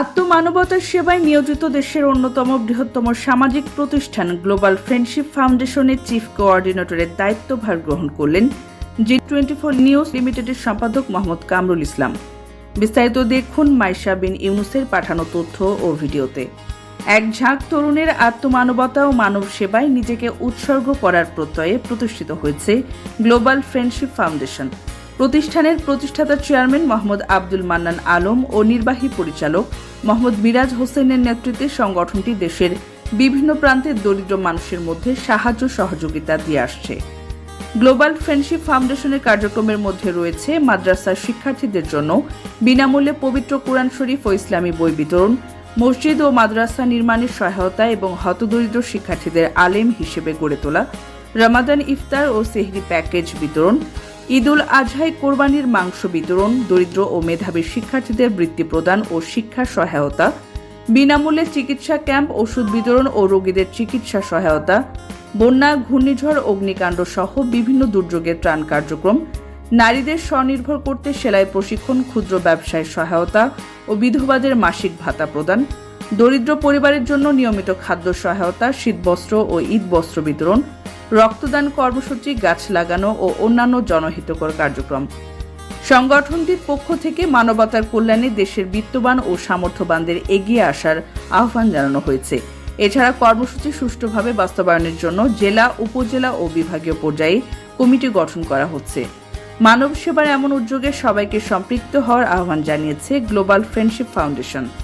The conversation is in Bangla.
আত্মমানবতার সেবায় নিয়োজিত দেশের অন্যতম বৃহত্তম সামাজিক প্রতিষ্ঠান গ্লোবাল ফ্রেন্ডশিপ ফাউন্ডেশনের চিফ কোঅর্ডিনেটরের দায়িত্বভার গ্রহণ করলেন জি টোয়েন্টি ফোর নিউজ লিমিটেডের সম্পাদক মোহাম্মদ কামরুল ইসলাম। বিস্তারিত দেখুন মাইশা বিন ইউনুসের পাঠানো তথ্য ও ভিডিওতে। এক ঝাঁক তরুণের আত্মমানবতা ও মানব সেবায় নিজেকে উৎসর্গ করার প্রত্যয়ে প্রতিষ্ঠিত হয়েছে গ্লোবাল ফ্রেন্ডশিপ ফাউন্ডেশন। প্রতিষ্ঠানের প্রতিষ্ঠাতা চেয়ারম্যান মোহাম্মদ আব্দুল মান্নান আলম ও নির্বাহী পরিচালক মোহাম্মদ মিরাজ হোসেনের নেতৃত্বে সংগঠনটি দেশের বিভিন্ন প্রান্তের দরিদ্র মানুষের মধ্যে সাহায্য সহযোগিতা দিয়ে আসছে। গ্লোবাল ফ্রেন্ডশিপ ফাউন্ডেশনের কার্যক্রমের মধ্যে রয়েছে মাদ্রাসার শিক্ষার্থীদের জন্য বিনামূল্যে পবিত্র কোরআন শরীফ ও ইসলামী বই বিতরণ, মসজিদ ও মাদ্রাসা নির্মাণের সহায়তা এবং হতদরিদ্র শিক্ষার্থীদের আলেম হিসেবে গড়ে তোলা, রমাদান ইফতার ও সেহরি প্যাকেজ বিতরণ ঈদুল আজহাই কোরবানির মাংস বিতরণ, দরিদ্র ও মেধাবী শিক্ষার্থীদের বৃত্তি প্রদান ও শিক্ষা সহায়তা, বিনামূল্যে চিকিৎসা ক্যাম্প, ওষুধ বিতরণ ও রোগীদের চিকিৎসা সহায়তা, বন্যা, ঘূর্ণিঝড়, অগ্নিকাণ্ড সহ বিভিন্ন দুর্যোগের ত্রাণ কার্যক্রম, নারীদের স্বনির্ভর করতে সেলাই প্রশিক্ষণ, ক্ষুদ্র ব্যবসায় সহায়তা ও বিধবাদের মাসিক ভাতা প্রদান দরিদ্র পরিবারের জন্য নিয়মিত খাদ্য সহায়তা, শীতবস্ত্র ও ঈদ বস্ত্র বিতরণ, রক্তদান কর্মসূচি, গাছ লাগানো ও অন্যান্য জনহিতকর কার্যক্রম। সংগঠনটির পক্ষ থেকে মানবতার কল্যাণে দেশের বিত্তবান ও সামর্থ্যবানদের এগিয়ে আসার আহ্বান জানানো হয়েছে। এছাড়া কর্মসূচি সুষ্ঠুভাবে বাস্তবায়নের জন্য জেলা, উপজেলা ও বিভাগীয় পর্যায়ে কমিটি গঠন করা হচ্ছে। মানব সেবার এমন উদ্যোগে সবাইকে সম্পৃক্ত হওয়ার আহ্বান জানিয়েছে গ্লোবাল ফ্রেন্ডশিপ ফাউন্ডেশন।